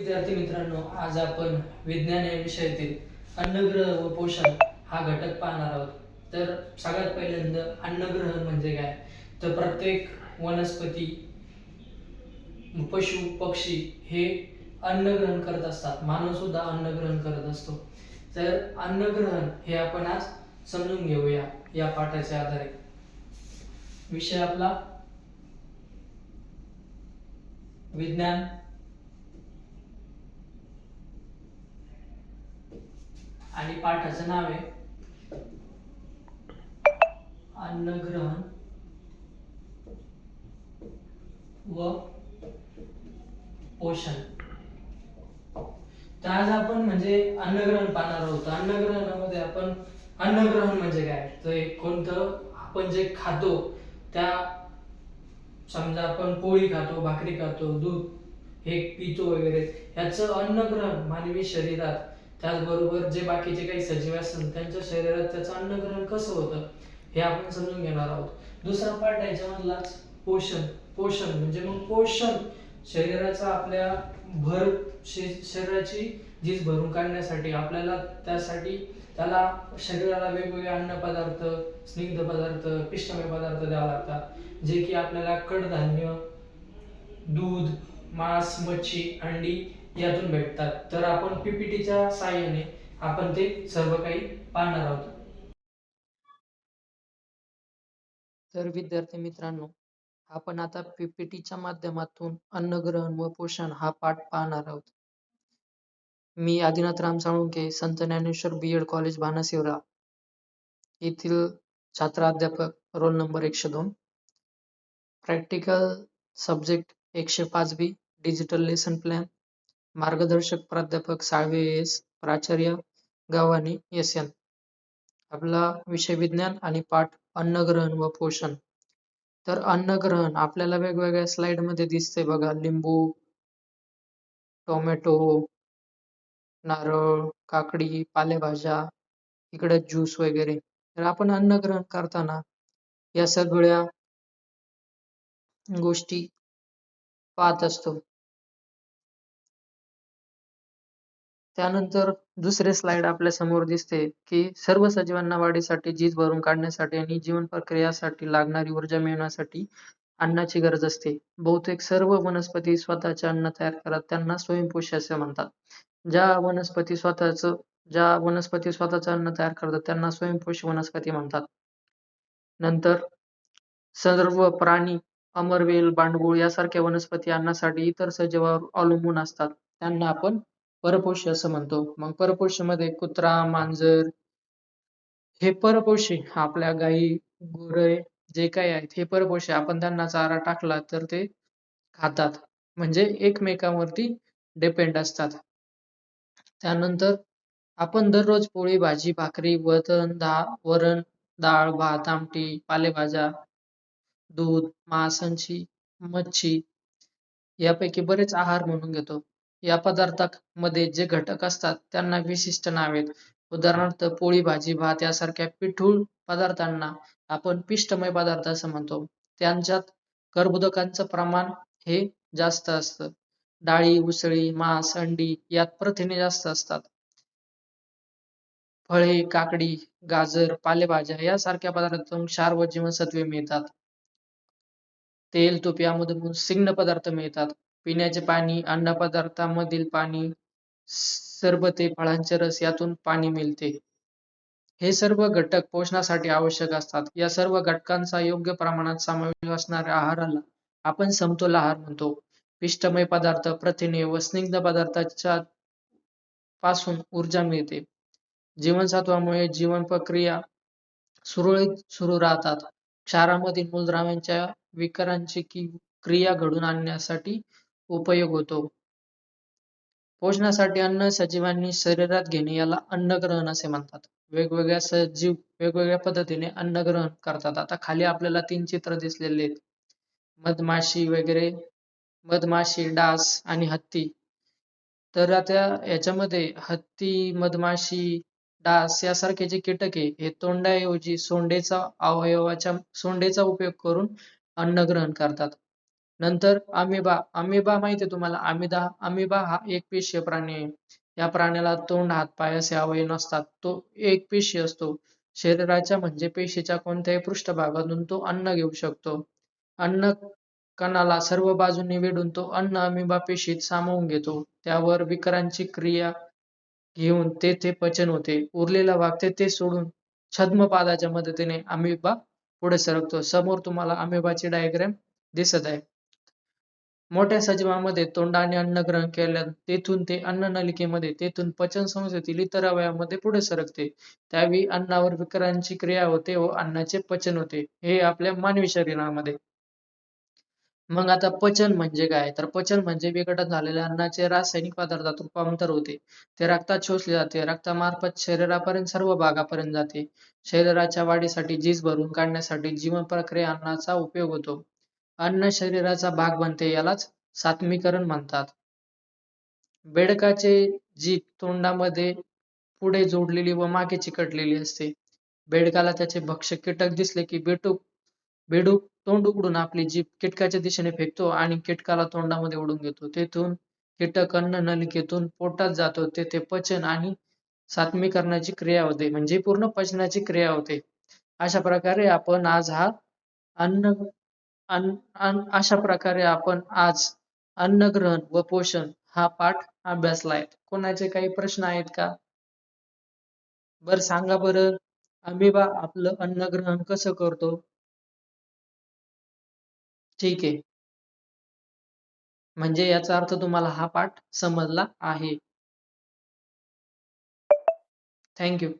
विद्यार्थी मित्रांनो आज आपण विज्ञान या विषयातील अन्नग्रह व पोषण हा घटक पाहणार आहोत. तर सगळ्यात पहिल्यांदा अन्नग्रह म्हणजे काय? तर प्रत्येक वनस्पती पशु पक्षी हे अन्न ग्रहण करत असतात. मानव सुद्धा अन्न ग्रहण करत असतो. तर अन्नग्रहण हे आपण आज समजून घेऊया या पाठाच्या आधारे. विषय आपला विज्ञान आणि पाठाचं नाव आहे अन्नग्रहण व पोषण. तर आज आपण म्हणजे अन्नग्रहण पाहणार आहोत. अन्नग्रहणामध्ये आपण अन्नग्रहण म्हणजे काय? तर एक कोणतं? आपण जे खातो त्या समजा आपण पोळी खातो भाकरी खातो दूध हे पितो वगैरे ह्याचं अन्नग्रहण मानवी शरीरात त्याचबरोबर जे बाकीचे काही सजीव असतात त्यांच्या शरीरात त्याचं अन्नग्रहण कसं होतं हे आपण समजून घेणार आहोत. दुसरा पार्ट याच्यामधलाच पोषण. पोषण म्हणजे मग पोषण. शरीराचा आपल्या भर शरीराची झीज भरून काढण्यासाठी आपल्याला त्यासाठी त्याला शरीराला वेगवेगळे अन्न पदार्थ स्निग्ध पदार्थ पिष्टमय पदार्थ द्यावे लागतात. जे की आपल्याला कडधान्य दूध मांस मच्छी अंडी यातून भेटतात. तर आपण पीपीटीच्या साहाय्याने आपण ते सर्व काही पाहणार आहोत. तर विद्यार्थी मित्रांनो आपण आता पीपीटीच्या माध्यमातून अन्नग्रहण व पोषण हा पाठ पाहणार आहोत. मी Adinath Ram Salunke Sant Dnyaneshwar B Ed college Bhansivara येथील छात्र अध्यापक रोल नंबर एकशे दोन. प्रॅक्टिकल सब्जेक्ट एकशे पाच बी. डिजिटल लेसन प्लॅन मार्गदर्शक प्राध्यापक साळवे एस प्राचार्य गव्हाणी एस एन. आपला विषय विज्ञान आणि पाठ अन्नग्रहण व पोषण. तर अन्नग्रहण आपल्याला वेगवेगळ्या स्लाइडमध्ये दिसते बघा. लिंबू टोमॅटो नारळ काकडी पालेभाज्या इकडे ज्यूस वगैरे. तर आपण अन्नग्रहण करताना या सगळ्या गोष्टी पाहत असतो. त्यानंतर दुसरे स्लाइड आपल्यासमोर दिसते की सर्व सजीवांना वाढीसाठी झीज भरून काढण्यासाठी आणि जीवन प्रक्रियासाठी लागणारी ऊर्जा मिळवण्यासाठी अन्नाची गरज असते. बहुतेक सर्व वनस्पती स्वतःचे अन्न तयार करतात त्यांना स्वयंपोषी असे म्हणतात. ज्या वनस्पती स्वतःच ज्या वनस्पती स्वतःचं अन्न तयार करतात त्यांना स्वयंपोषी वनस्पती म्हणतात. नंतर सर्व प्राणी अमरवेल बांडगुळ यासारख्या वनस्पती अन्नासाठी इतर सजीवावर अवलंबून असतात. त्यांना आपण परपोषी असं म्हणतो. मग परपोषीमध्ये कुत्रा मांजर हे परपोषी आपल्या गाई गुरे जे काही आहेत हे परपोषी आपण त्यांना चारा टाकला तर ते खातात. म्हणजे एकमेकांवरती डिपेंड असतात. त्यानंतर आपण दररोज पोळी भाजी भाकरी वतन दा वरण डाळ भात आमटी पालेभाज्या दूध मांसांची मच्छी यापैकी बरेच आहार म्हणून घेतो. या पदार्थामध्ये जे घटक असतात त्यांना विशिष्ट नावे आहेत. उदाहरणार्थ पोळी भाजी भात यासारख्या पिठूळ पदार्थांना आपण पिष्टमय पदार्थ असं म्हणतो. त्यांच्यात कर्बोदकांचं प्रमाण हे जास्त असतं. डाळी उसळी मांस अंडी यात प्रथिने जास्त असतात. फळे काकडी गाजर पालेभाज्या यासारख्या पदार्थातून क्षार व जीवनसत्वे मिळतात. तेल तूप यामधून सिग्न पदार्थ मिळतात. पिण्याचे पाणी अन्नपदार्थांमधील पाणी सरबते फळांचे रस यातून पाणी मिळते. हे सर्व घटक पोषणासाठी आवश्यक असतात. या सर्व घटकांचा योग्य प्रमाणात समावेश असणाऱ्या आहाराला आपण समतोल आहार म्हणतो. पिष्टमय पदार्थ प्रथिने व स्निग्ध पदार्थांच्या पासून ऊर्जा मिळते. जीवनसत्वामुळे जीवन प्रक्रिया सुरळीत सुरू राहतात. क्षारामधील मूलद्रव्यांच्या विकारांची क्रिया घडून आणण्यासाठी उपयोग होतो. पोषणासाठी अन्न सजीवांनी शरीरात घेणे याला अन्नग्रहण असे म्हणतात. वेगवेगळ्या सजीव वेगवेगळ्या पद्धतीने अन्नग्रहण करतात. आता खाली आपल्याला तीन चित्र दिसलेले आहेत. मधमाशी वगैरे मधमाशी डास आणि हत्ती. तर आता याच्यामध्ये हत्ती मधमाशी डास यासारखे जे कीटक आहे हे तोंडाऐवजी सोंडेचा अवयवाच्या सोंडेचा उपयोग करून अन्न ग्रहण करतात. नंतर अमिबा अमिबा माहिती आहे तुम्हाला? अमिदा अमिबा हा एकपेशीय प्राणी आहे या प्राण्याला तोंड हात पाय असे अवयव नसतात. तो एकपेशीय असतो. शरीराच्या म्हणजे पेशीच्या कोणत्याही पृष्ठभागातून तो अन्न घेऊ शकतो. अन्न कणाला सर्व बाजूंनी वेढून तो अन्न अमिबा पेशीत सामावून घेतो. त्यावर विकरांची क्रिया घेऊन तेथे पचन होते. उरलेला भाग तेथे सोडून छद्मपादाच्या मदतीने अमिबा पुढे सरकतो. समोर तुम्हाला अमिबाची डायग्राम दिसत आहे. मोठ्या सजीवामध्ये तोंडाने अन्न ग्रहण केल्या तेथून ते अन्न नलिकेमध्ये तेथून पचन संस्थेतील इतर अवयवामध्ये पुढे सरकते. त्यावेळी अन्नावर विकरांची क्रिया होते व अन्नाचे पचन होते. हे आपल्या मानवी शरीरामध्ये. मग आता पचन म्हणजे काय? तर पचन म्हणजे विघटन झालेल्या अन्नाचे रासायनिक पदार्थात रूपांतर होते. ते रक्तात शोषले जाते. रक्तामार्फत शरीरापर्यंत सर्व भागापर्यंत जाते. शरीराच्या वाढीसाठी झीज भरून काढण्यासाठी जीवन प्रक्रिया अन्नाचा उपयोग होतो. अन्न शरीराचा भाग बनते यालाच सात्मीकरण म्हणतात. बेडकाचे जीभ तोंडामध्ये पुढे जोडलेली व मागे चिकटलेली असते. बेडकाला त्याचे भक्ष कीटक दिसले की बेटूक बेडूक तोंड उघडून आपली जीभ कीटकाच्या दिशेने फेकतो आणि कीटकाला तोंडामध्ये ओढून घेतो. तेथून कीटक अन्न नलिकेतून पोटात जातो. तेथे पचन आणि सात्मीकरणाची क्रिया होते. म्हणजे पूर्ण पचनाची क्रिया होते. अशा प्रकारे आपण आज हा अन्न अशा प्रकारे आपण आज अन्नग्रहण व पोषण हा पाठ अभ्यासलाय कोणाचे काही प्रश्न आहेत का? बर सांगा बरं. अमिबा आपलं अन्नग्रहण कसं करतो? ठीक आहे. म्हणजे याचा अर्थ तुम्हाला हा पाठ समजला आहे. थँक्यू